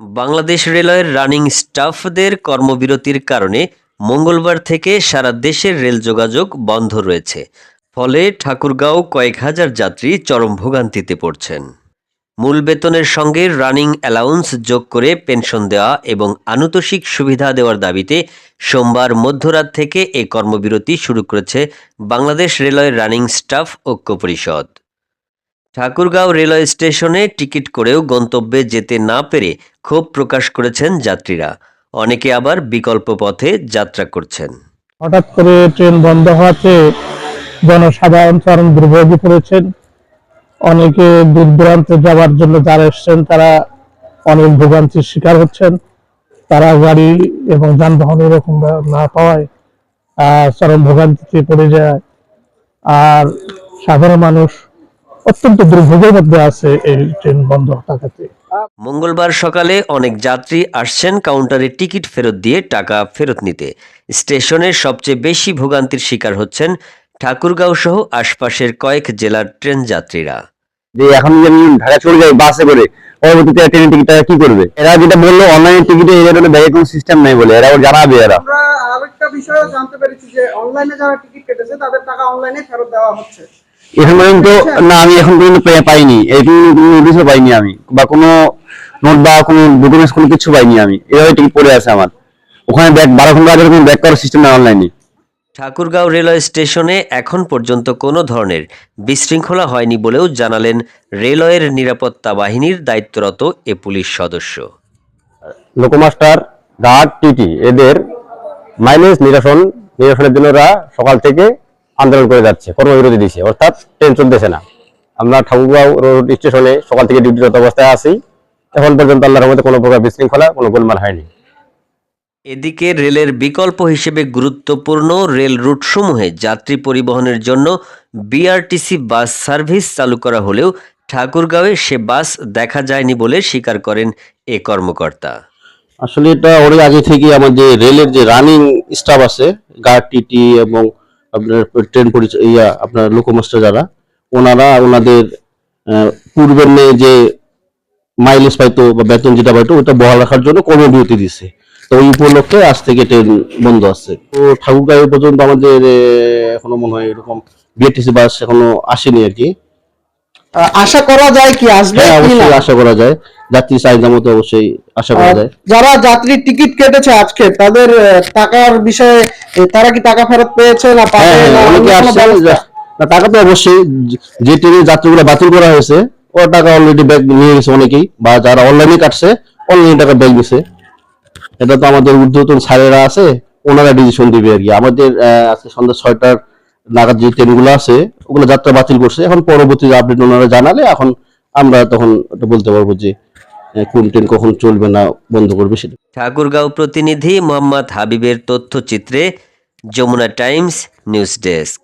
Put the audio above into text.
বাংলাদেশ রেলওয়ের রানিং স্টাফদের কর্মবিরতির কারণে মঙ্গলবার থেকে সারা দেশের রেল যোগাযোগ বন্ধ রয়েছে। ফলে ঠাকুরগাঁও কয়েক হাজার যাত্রী চরম ভোগান্তিতে পড়ছেন। মূল বেতনের সঙ্গে রানিং অ্যালাউন্স যোগ করে পেনশন দেওয়া এবং আনুতোষিক সুবিধা দেওয়ার দাবিতে সোমবার মধ্যরাত থেকে এ কর্মবিরতি শুরু করেছে বাংলাদেশ রেলওয়ের রানিং স্টাফ ঐক্য পরিষদ। ঠাকুরগাঁও রেলওয়ে স্টেশনে টিকিট করেও গন্তব্যে যেতে না পেরে ক্ষোভ প্রকাশ করেছেন যাত্রীরা। অনেকে আবার বিকল্প পথে যাত্রা করছেন। হঠাৎ করে ট্রেন বন্ধ হওয়াতে জনসাধারণ চরম দুর্ভোগে পড়েছেন। অনেকে দূর দূরান্তে যাওয়ার জন্য যারা এসছেন, তারা অনেক ভোগান্তির শিকার হচ্ছেন। তারা গাড়ি এবং যানবাহন এরকম না পাওয়ায় চরম ভোগান্তিতে পড়ে যায়। আর সাধারণ মানুষ অত্যন্ত দুর্ভোগের মধ্যে আছে এই ট্রেন বন্ধ থাকাতে। মঙ্গলবার সকালে অনেক যাত্রী আসছেন কাউন্টারে টিকিট ফেরত দিয়ে টাকা ফেরত নিতে। স্টেশনে সবচেয়ে বেশি ভোগান্তির শিকার হচ্ছেন ঠাকুরগাঁও সহ আশপাশের কয়েক জেলার ট্রেন যাত্রীরা। যে এখন যদি আমি ঢাকা চলে যাই বাসে করে পরবর্তীতে ট্রেনের টিকিটটা কি করবে? এরা যেটা বলল অনলাইন টিকিটে এদের কোনো ব্যাগে কোনো সিস্টেম নাই বলে এরা জানাবে এরা। আমরা আরেকটা বিষয় জানতে পেরেছি যে অনলাইনে যারা টিকিট কেটেছে তাদের টাকা অনলাইনে ফেরত দেওয়া হচ্ছে। এখন পর্যন্ত না আমি এখন পর্যন্ত পাইনি। এই নোটিশও পাইনি আমি বা কোনো নোট বা কোনো ডকুমেন্টস কোনো কিছু পাইনি আমি। এভাবে টিকিট পড়ে আছে আমার। ওখানে ব্যাগ বারো ঘণ্টা আগে কোনো ব্যাক করার সিস্টেম নাই অনলাইনে ঠাকুরগাঁও রেলওয়ে স্টেশনে এখন পর্যন্ত কোনো ধরনের বিশৃঙ্খলা হয়নি বলেও জানালেন রেলওয়ের নিরাপত্তা বাহিনীর দায়িত্বরত এ পুলিশ সদস্য। লোকমাস্টার গার্ড টিটি এদের মাইলেজ নিরসন নিরসনের জন্য ওরা সকাল থেকে আন্দোলন করে যাচ্ছে কর্মবিরতি দিচ্ছে অর্থাৎ ট্রেন চলতেছে না। আমরা ঠাকুরগাঁও রোড স্টেশনে সকাল থেকে ডিউটিরত অবস্থায় আছি। এখন পর্যন্ত আল্লাহর মধ্যে কোনো প্রকার বিশৃঙ্খলা কোনো গোলমাল হয়নি। এদিকে রেলের বিকল্প হিসেবে গুরুত্বপূর্ণ রেল রুটসমূহে যাত্রী পরিবহনের জন্য বিআরটিসি বাস সার্ভিস চালু করা হলেও ঠাকুরগাঁওয়ে সে বাস দেখা যায়নি বলে স্বীকার করেন এ কর্মকর্তা। আসলে এটা অনেক আগে থেকে আমাদের রেলের যে রানিং স্টাফ আছে গার্ড টিটি এবং আপনার ট্রেন পরিচয় ইয়া, আপনার লোকমাস্টার যারা, ওনারা ওনাদের পূর্বের মেয়ে যে মাইলেজ পাইতো বা বেতন যেটা পাইতো, ওটা বহাল রাখার জন্য কর্মবিরতি দিচ্ছে তো ওই উপলক্ষে আজ থেকে ট্রেন বন্ধ আছে। তো ঠাকুরগাঁও পর্যন্ত আমাদের এখনও মনে হয় এরকম বিএটিসি বাস এখনও আসেনি আর কি। আশা করা যায় কি আসবে? হ্যাঁ? অবশ্যই আশা করা যায়। যাত্রী চাহিদা মতো অবশ্যই আশা করা যায়। যারা যাত্রী টিকিট কেটেছে আজকে তাদের টাকার বিষয়ে তারা কি টাকা ফেরত পেয়েছে না হ্যাঁ, না হ্যাঁ, না, টাকা তো অবশ্যই যে- যে ট্রেনের যাত্রীগুলো বাতিল করা হয়েছে ও টাকা অলরেডি ব্যাগ নিয়ে গেছে অনেকেই বা যারা অনলাইনে কাটছে অনলাইনে টাকা ব্যাগ দিছে। এটা তো আমাদের ঊর্ধ্বতন স্যারেরা আছে ওনারা ডিসিশন দিবে আর কি। আমাদের আজকে সন্ধ্যা ছয়টার নাগাদ যে ট্রেনগুলো আছে, ওগুলো যাত্রা বাতিল করছে। এখন পরবর্তী আপডেট ওনারা জানালে এখন আমরা তখন বলতে পারব যে কোন ট্রেন কখন চলবে না বন্ধ করবে সেটা। ঠাকুরগাঁও প্রতিনিধি মোহাম্মদ হাবিবের তথ্যচিত্রে যমুনা টাইমস নিউজ ডেস্ক।